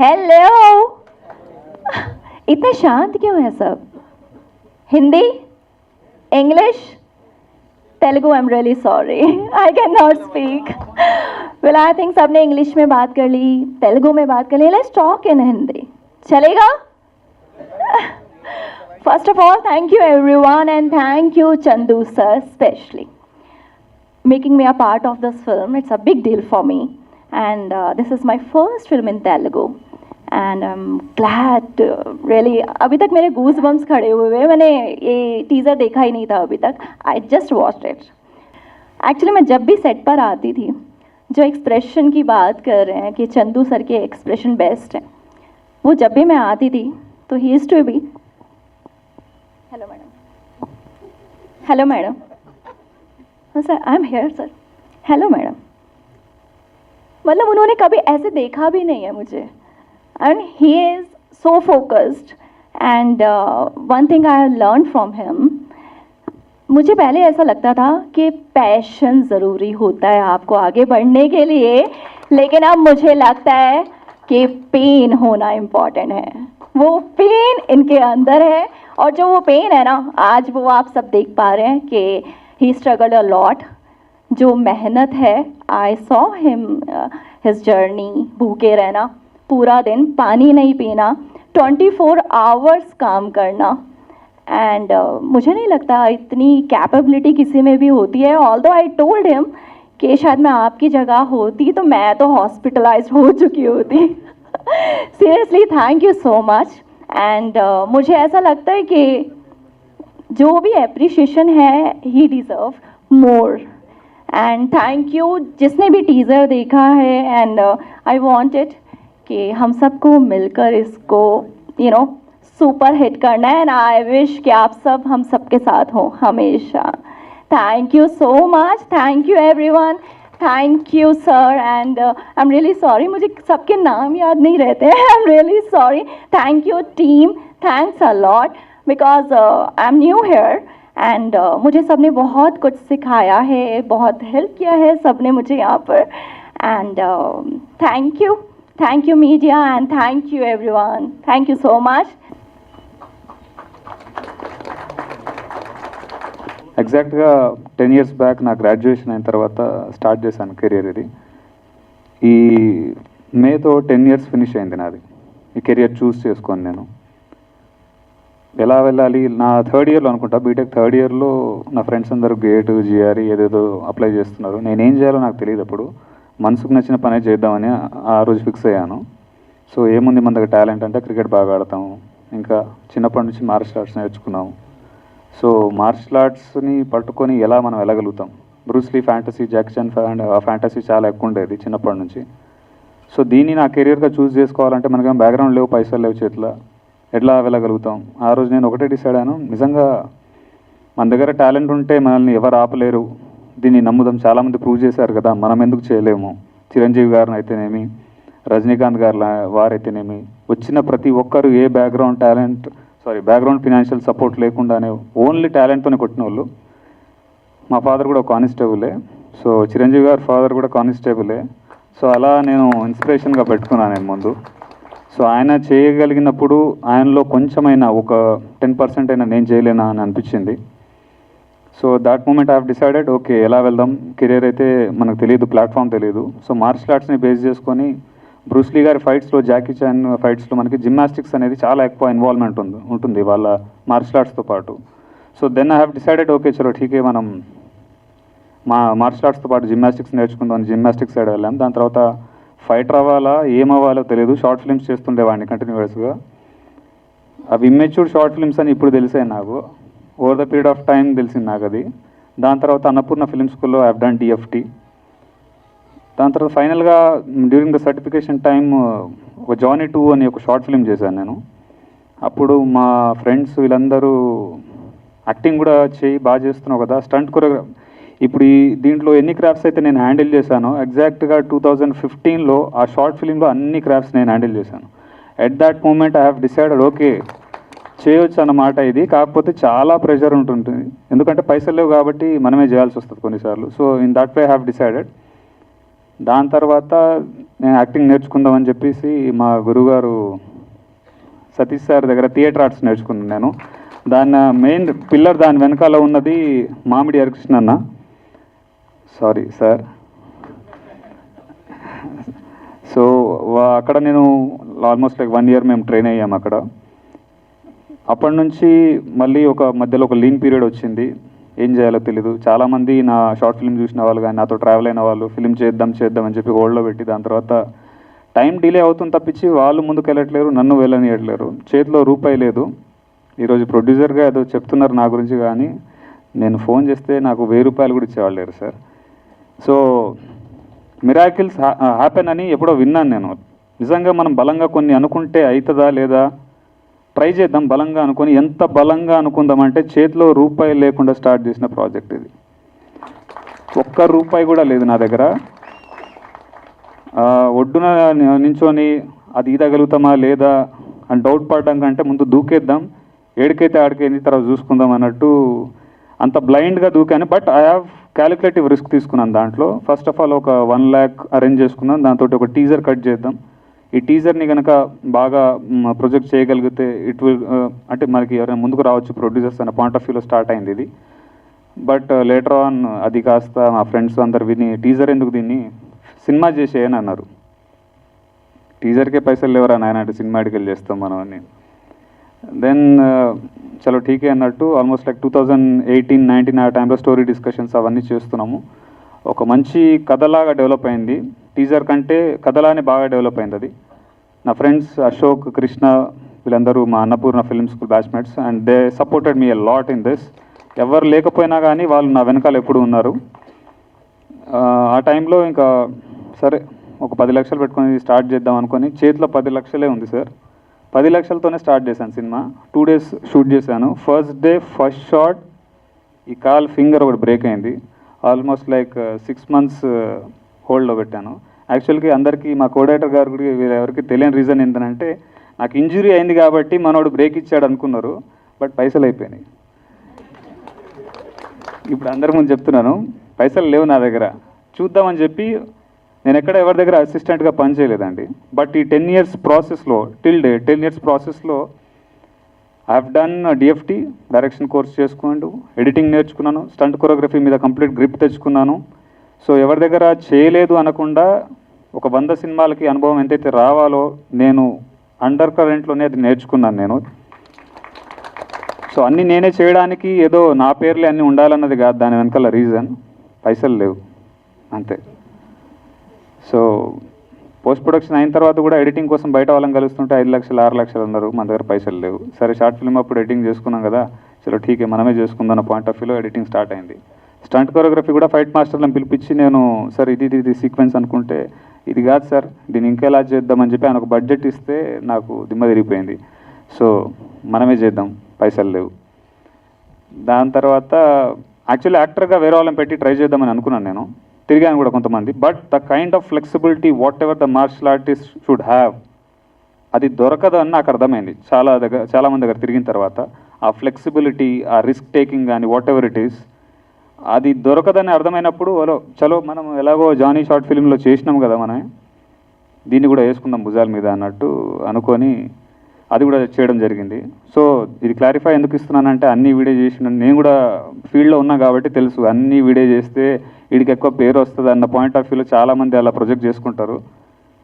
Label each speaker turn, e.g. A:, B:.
A: Hello इतने शांत क्यों है सब? Hindi? English Telugu I am really sorry I can not speak well I think सबने इंग्लिश में बात कर ली तेलुगु में बात कर ली. लेट्स टॉक इन हिंदी चलेगा? First of all thank you everyone and thank you Chandu sir specially me a part of this film. It's a big deal for me. And uh, this is my first film in Telugu. And I'm glad, uh, really, अभी तक मेरे goose bumps खड़े हुए मैंने ये teaser देखा ही नहीं था अभी तक। I just watch it actually मैं जब भी सेट पर आती थी जो एक्सप्रेशन की बात कर रहे हैं कि चंदू सर के एक्सप्रेशन बेस्ट हैं वो जब भी मैं आती थी तो he is to be hello madam hello madam हाँ sir I am here sir hello madam मतलब उन्होंने कभी ऐसे देखा भी नहीं है मुझे। And he is so focused and one thing I have learn from him मुझे पहले ऐसा लगता था कि पैशन ज़रूरी होता है आपको आगे बढ़ने के लिए, लेकिन अब मुझे लगता है कि पेन होना इंपॉर्टेंट है। वो पेन इनके अंदर है, और जो वो पेन है ना, आज वो आप सब देख पा रहे हैं कि ही स्ट्रगल अ लॉट जो मेहनत है I saw him his journey भूखे रहना। पूरा दिन पानी नहीं पीना ट्वेंटी फोर आवर्स काम करना। एंड uh, मुझे नहीं लगता इतनी कैपेबिलिटी किसी में भी होती है। ऑल दो आई टोल्ड हिम कि शायद मैं आपकी जगह होती तो मैं तो हॉस्पिटलाइज हो चुकी होती। Seriously thank you so much and मुझे ऐसा लगता है कि जो भी अप्रिशिएशन है he deserve more and thank you जिसने भी टीज़र देखा है एंड आई वांटेड कि हम सबको मिलकर इसको यू नो सुपर हिट करना है। एंड आई विश कि आप सब हम सबके साथ हों हमेशा। Thank you so much thank you everyone thank you sir and I am really sorry मुझे सबके नाम याद नहीं रहते हैं। I am really sorry thank you team thanks a lot because I am new here and मुझे सबने बहुत कुछ सिखाया है, बहुत हेल्प किया है सबने मुझे यहाँ पर। And thank you Thank you, media, and thank you, everyone. Thank you so much.
B: ఎగ్జాక్ట్గా టెన్ ఇయర్స్ బ్యాక్ నా గ్రాడ్యుయేషన్ అయిన తర్వాత స్టార్ట్ చేశాను కెరియర్ ఇది. ఈ మేతో టెన్ ఇయర్స్ ఫినిష్ అయింది నాది. ఈ కెరియర్ చూస్ చేసుకొని నేను. ఎలా వెళ్ళాలి? నా థర్డ్ ఇయర్లో అనుకుంటా బీటెక్ థర్డ్ ఇయర్లో నా ఫ్రెండ్స్ అందరూ గేటు జిఆర్ ఏదేదో అప్లై చేస్తున్నారు. నేనేం చేయాలో నాకు తెలియదు అప్పుడు. మనసుకు నచ్చిన పనే చేద్దామని ఆ రోజు ఫిక్స్ అయ్యాను. సో ఏముంది మన దగ్గర టాలెంట్ అంటే క్రికెట్ బాగా ఆడతాము. ఇంకా చిన్నప్పటి నుంచి మార్షల్ ఆర్ట్స్ నేర్చుకున్నాము. సో మార్షల్ ఆర్ట్స్ని పట్టుకొని ఎలా మనం వెళ్ళగలుగుతాం? Bruce Lee fantasy Jackson fantasy చాలా ఎక్కువ ఉండేది చిన్నప్పటి నుంచి. సో దీన్ని నా కెరియర్గా చూస్ చేసుకోవాలంటే మనకేం బ్యాక్గ్రౌండ్ లేవు పైసలు లేవు చేతిలో. ఎట్లా వెళ్ళగలుగుతాం? ఆ రోజు నేను ఒకటే డిసైడ్ అయ్యాను. నిజంగా మన దగ్గర టాలెంట్ ఉంటే మనల్ని ఎవరు ఆపలేరు. దీన్ని నమ్ముదాం. చాలామంది ప్రూవ్ చేశారు కదా మనం ఎందుకు చేయలేము? చిరంజీవి గారిని అయితేనేమి? రజనీకాంత్ గారు వారైతేనేమి? వచ్చిన ప్రతి ఒక్కరు ఏ background talent sorry background financial support లేకుండానే ఓన్లీ టాలెంట్తోనే కొట్టిన వాళ్ళు మా ఫాదర్ కూడా కానిస్టేబులే సో చిరంజీవి గారి ఫాదర్ కూడా కానిస్టేబులే సో అలా నేను ఇన్స్పిరేషన్గా పెట్టుకున్నాను నేను ముందు. సో ఆయన చేయగలిగినప్పుడు ఆయనలో కొంచెమైనా ఒక టెన్ పర్సెంట్ అయినా నేను చేయలేనా అని అనిపించింది. So that moment I have decided okay ఎలా వెళ్దాం? కెరీర్ అయితే మనకు తెలియదు ప్లాట్ఫామ్ తెలియదు. సో మార్షల్ ఆర్ట్స్ని బేస్ చేసుకొని బ్రూస్లీ గారి ఫైట్స్లో జాకీ చాన్ ఫైట్స్లో మనకి జిమ్నాస్టిక్స్ అనేది చాలా ఎక్కువ ఇన్వాల్వ్మెంట్ ఉంది ఉంటుంది వాళ్ళ మార్షల్ ఆర్ట్స్తో పాటు. So then I have decided okay చలో ఠీకే మనం మా మార్షల్ ఆర్ట్స్తో పాటు జిమ్నాస్టిక్స్ నేర్చుకుందాం జిమ్నాస్టిక్స్ సైడ్ వెళ్ళాం. దాని తర్వాత ఫైటర్ అవ్వాలా ఏమవ్వాలో తెలియదు. షార్ట్ ఫిల్మ్స్ చేస్తుండేవాడిని కంటిన్యూస్గా అవి ఇమ్మెచ్యూర్ షార్ట్ ఫిల్మ్స్ అని ఇప్పుడు తెలిసాయి నాకు. Over the period of time తెలిసింది నాకు అది దాని తర్వాత అన్నపూర్ణ ఫిలిం స్కూల్లో హ్యావ్ డన్ డిఎఫ్టీ దాని తర్వాత ఫైనల్గా డ్యూరింగ్ ద సర్టిఫికేషన్ టైం ఒక జానీ టూ అని ఒక షార్ట్ ఫిలిం చేశాను నేను. అప్పుడు మా ఫ్రెండ్స్ వీళ్ళందరూ యాక్టింగ్ కూడా చేయి బాగా చేస్తున్నావు కదా స్టంట్ కొరియోగ్రా ఇప్పుడు ఈ దీంట్లో ఎన్ని క్రాఫ్ట్స్ అయితే నేను హ్యాండిల్ చేశానో ఎగ్జాక్ట్గా టూ థౌజండ్ ఫిఫ్టీన్లో ఆ షార్ట్ ఫిలింలో అన్ని క్రాఫ్ట్స్ నేను హ్యాండిల్ చేశాను. At that moment I have decided okay చేయొచ్చు అన్నమాట ఇది. కాకపోతే చాలా ప్రెషర్ ఉంటుంటుంది. ఎందుకంటే పైసలు లేవు కాబట్టి మనమే చేయాల్సి వస్తుంది కొన్నిసార్లు. So in that way have decided దాని తర్వాత నేను యాక్టింగ్ నేర్చుకుందామని చెప్పేసి మా గురుగారు సతీష్ సార్ దగ్గర థియేటర్ ఆర్ట్స్ నేర్చుకున్నాను నేను. దాని మెయిన్ పిల్లర్ దాని వెనకాల ఉన్నది మామిడి హరికృష్ణ అన్న. సారీ సార్ సో అక్కడ నేను ఆల్మోస్ట్ లైక్ వన్ ఇయర్ మేము ట్రైన్ అయ్యాము అక్కడ. అప్పటి నుంచి మళ్ళీ ఒక మధ్యలో ఒక లీన్ పీరియడ్ వచ్చింది. ఏం చేయాలో తెలీదు. చాలామంది నా షార్ట్ ఫిల్మ్ చూసిన వాళ్ళు కానీ నాతో ట్రావెల్ అయిన వాళ్ళు ఫిల్మ్ చేద్దాం చేద్దాం అని చెప్పి హోల్డ్లో పెట్టి దాని తర్వాత టైం డిలే అవుతుంది తప్పించి వాళ్ళు ముందుకు వెళ్ళట్లేరు నన్ను వెళ్ళనియట్లేరు. చేతిలో రూపాయి లేదు. ఈరోజు ప్రొడ్యూసర్గా ఏదో చెప్తున్నారు నా గురించి కానీ నేను ఫోన్ చేస్తే నాకు వెయ్యి రూపాయలు కూడా ఇచ్చేవాళ్ళు లేరు సార్. సో మిరాకిల్స్ హ్యాపెన్ అని ఎప్పుడో విన్నాను నేను. నిజంగా మనం బలంగా కొన్ని అనుకుంటే అవుతుందా లేదా ట్రై చేద్దాం బలంగా అనుకొని. ఎంత బలంగా అనుకుందామంటే చేతిలో రూపాయి లేకుండా స్టార్ట్ చేసిన ప్రాజెక్ట్ ఇది. ఒక్క రూపాయి కూడా లేదు నా దగ్గర. ఒడ్డున ని- నించొని అది ఈదగలుగుతామా లేదా అని డౌట్ పడడం కంటే ముందు దూకేద్దాం. ఏడికైతే ఆడికైంది తర్వాత చూసుకుందాం అన్నట్టు అంత బ్లైండ్గా దూకాను. But I have calculative risk తీసుకున్నాను దాంట్లో. ఫస్ట్ ఆఫ్ ఆల్ ఒక వన్ ల్యాక్ అరేంజ్ చేసుకున్నాను. దాంతో ఒక టీజర్ కట్ చేద్దాం. ఈ టీజర్ని కనుక బాగా ప్రొజెక్ట్ చేయగలిగితే ఇట్ విల్ uh, అంటే మనకి ఎవరైనా ముందుకు రావచ్చు ప్రొడ్యూసర్స్ అనే పాయింట్ ఆఫ్ వ్యూలో స్టార్ట్ అయింది ఇది. బట్ లేటర్ ఆన్ అది కాస్త మా ఫ్రెండ్స్ అందరు విని టీజర్ ఎందుకు దీన్ని సినిమా చేసేయని అన్నారు. టీజర్కే పైసలు లేవరా నాయన? అంటే సినిమా అడిగలు చేస్తాం మనం అని. దెన్ uh, చలో ఠీకే అన్నట్టు almost like two thousand eighteen nineteen ఆ టైంలో స్టోరీ డిస్కషన్స్ అవన్నీ చేస్తున్నాము. ఒక మంచి కథలాగా డెవలప్ అయింది. టీజర్ కంటే కథలానే బాగా డెవలప్ అయింది అది నా ఫ్రెండ్స్ అశోక్ కృష్ణ వీళ్ళందరూ మా Annapurna film school batchmates and they supported me a lot in this ఎవరు లేకపోయినా కానీ వాళ్ళు నా వెనకాల ఎప్పుడు ఉన్నారు. ఆ, టైంలో ఇంకా సరే ఒక పది లక్షలు పెట్టుకొని స్టార్ట్ చేద్దాం అనుకొని చేతిలో పది లక్షలే ఉంది సార్. పది లక్షలతోనే స్టార్ట్ చేశాను సినిమా. టూ డేస్ షూట్ చేశాను. ఫస్ట్ డే ఫస్ట్ షాట్ ఈ కాల్ ఫింగర్ ఒకటి బ్రేక్ అయింది. ఆల్మోస్ట్ లైక్ సిక్స్ మంత్స్ హోల్డ్లో పెట్టాను. యాక్చువల్గా అందరికీ మా కోడేటర్ గారు కూడా ఎవరికి తెలియని రీజన్ ఏంటంటే నాకు ఇంజురీ అయింది కాబట్టి మనోడు బ్రేక్ ఇచ్చాడు అనుకున్నారు బట్ పైసలు అయిపోయినాయి. ఇప్పుడు అందరి ముందు చెప్తున్నాను పైసలు లేవు నా దగ్గర. చూద్దామని చెప్పి నేను ఎక్కడ ఎవరి దగ్గర అసిస్టెంట్గా పనిచేయలేదండి బట్ ఈ టెన్ ఇయర్స్ ప్రాసెస్లో టిల్ డే టెన్ ఇయర్స్ ప్రాసెస్లో I have done DFT direction course చేసుకున్నాను ఎడిటింగ్ నేర్చుకున్నాను స్టంట్ కొరియోగ్రఫీ మీద కంప్లీట్ గ్రిప్ తెచ్చుకున్నాను. సో ఎవరి దగ్గర చేయలేదు అనకుండా ఒక వంద సినిమాలకి అనుభవం ఎంతైతే రావాలో నేను అండర్ కరెంట్లోనే అది నేర్చుకున్నాను నేను. సో అన్నీ నేనే చేయడానికి ఏదో నా పేర్లే అన్నీ ఉండాలన్నది కాదు దాని వెనకాల రీజన్ పైసలు లేవు. అంతే. సో పోస్ట్ ప్రొడక్షన్ అయిన తర్వాత కూడా ఎడిటింగ్ కోసం బయట వాళ్ళని కలుస్తుంటే ఐదు లక్షలు ఆరు లక్షలు అన్నారు మన దగ్గర పైసలు లేవు. సరే షార్ట్ ఫిల్మ్ అప్పుడు ఎడిటింగ్ చేసుకున్నాం కదా. చలో ఠీకే మనమే చేసుకుందాం పాయింట్ ఆఫ్ వ్యూలో ఎడిటింగ్ స్టార్ట్ అయింది. స్టంట్ కొరియోగ్రఫీ కూడా ఫైట్ మాస్టర్లను పిలిపించి నేను సార్ ఇది ఇది ఇది సీక్వెన్స్ అనుకుంటే ఇది కాదు సార్ దీన్ని ఇంకా ఎలా చేద్దామని చెప్పి ఆయన ఒక బడ్జెట్ ఇస్తే నాకు దిమ్మ తిరిగిపోయింది. సో మనమే చేద్దాం పైసలు లేవు. దాని తర్వాత యాక్చువల్లీ యాక్టర్గా వేరే వాళ్ళని పెట్టి ట్రై చేద్దామని అనుకున్నాను నేను. తిరిగాను కూడా కొంతమంది. But the kind of flexibility whatever the martial artist should have అది దొరకదని నాకు అర్థమైంది. చాలా దగ్గర చాలామంది దగ్గర తిరిగిన తర్వాత ఆ ఫ్లెక్సిబిలిటీ ఆ రిస్క్ టేకింగ్ కానీ వాట్ ఎవర్ ఇట్ ఈస్ అది దొరకదని అర్థమైనప్పుడు హలో చలో మనం ఎలాగో జానీ షార్ట్ ఫిల్మ్లో చేసినాం కదా మనం దీన్ని కూడా వేసుకుందాం భుజాల మీద అన్నట్టు అనుకొని అది కూడా చేయడం జరిగింది. సో ఇది క్లారిఫై ఎందుకు ఇస్తున్నానంటే అన్ని వీడియో చేసిన నేను కూడా ఫీల్డ్లో ఉన్నా కాబట్టి తెలుసు అన్ని వీడియో చేస్తే వీడికి ఎక్కువ పేరు వస్తుంది అన్న పాయింట్ ఆఫ్ వ్యూలో చాలామంది అలా ప్రొజెక్ట్ చేసుకుంటారు.